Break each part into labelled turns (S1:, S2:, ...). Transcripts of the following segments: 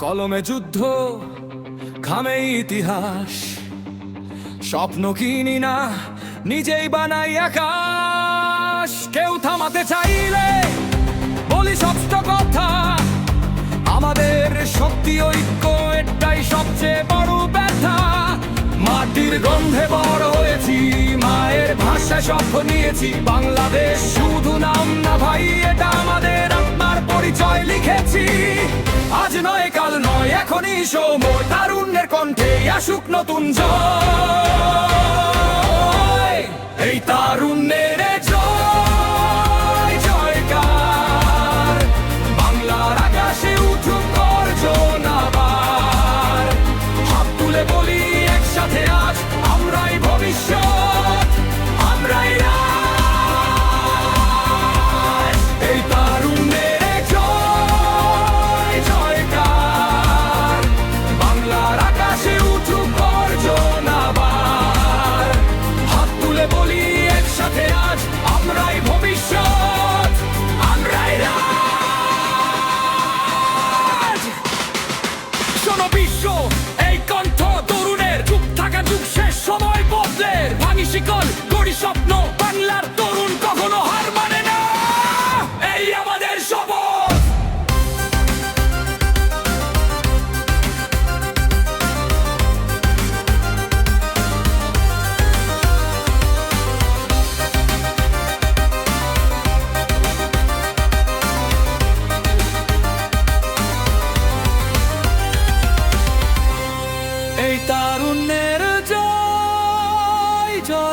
S1: কলমে যুদ্ধ খামে ইতিহাস স্বপ্ন কিনি না নিজেই বানাই আকাশ কেউ থামাতে চাইলে বলি সত্য কথা। আমাদের শক্তি, ঐক্য এটাই সবচেয়ে বড় ব্যথা। মাটির গন্ধে বড় হয়েছি, মায়ের ভাষায় শব্দ নিয়েছি। বাংলাদেশ শুধু নাম না ভাই, এটা আমাদের আত্মার পরিচয় লিখেছি। আজ নয়, কাল নয়, এখনই সময়, তারুণ্যের কণ্ঠে আসুক নতুন জয়।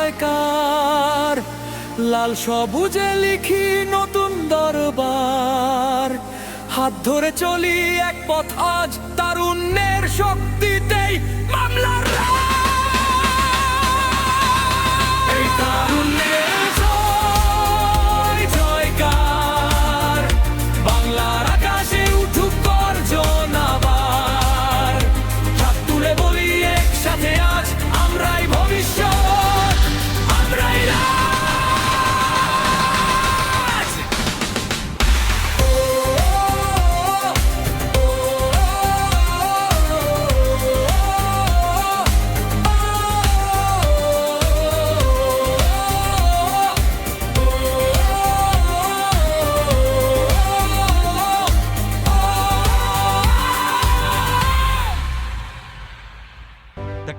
S1: জয়কার লাল সবুজে লিখি নতুন দরবার। হাত ধরে চলি এক পথ আজ তারুণ্যের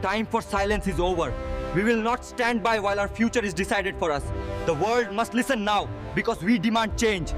S2: time for silence is over. We will not stand by while our future is decided for us. The world must listen now because we demand change.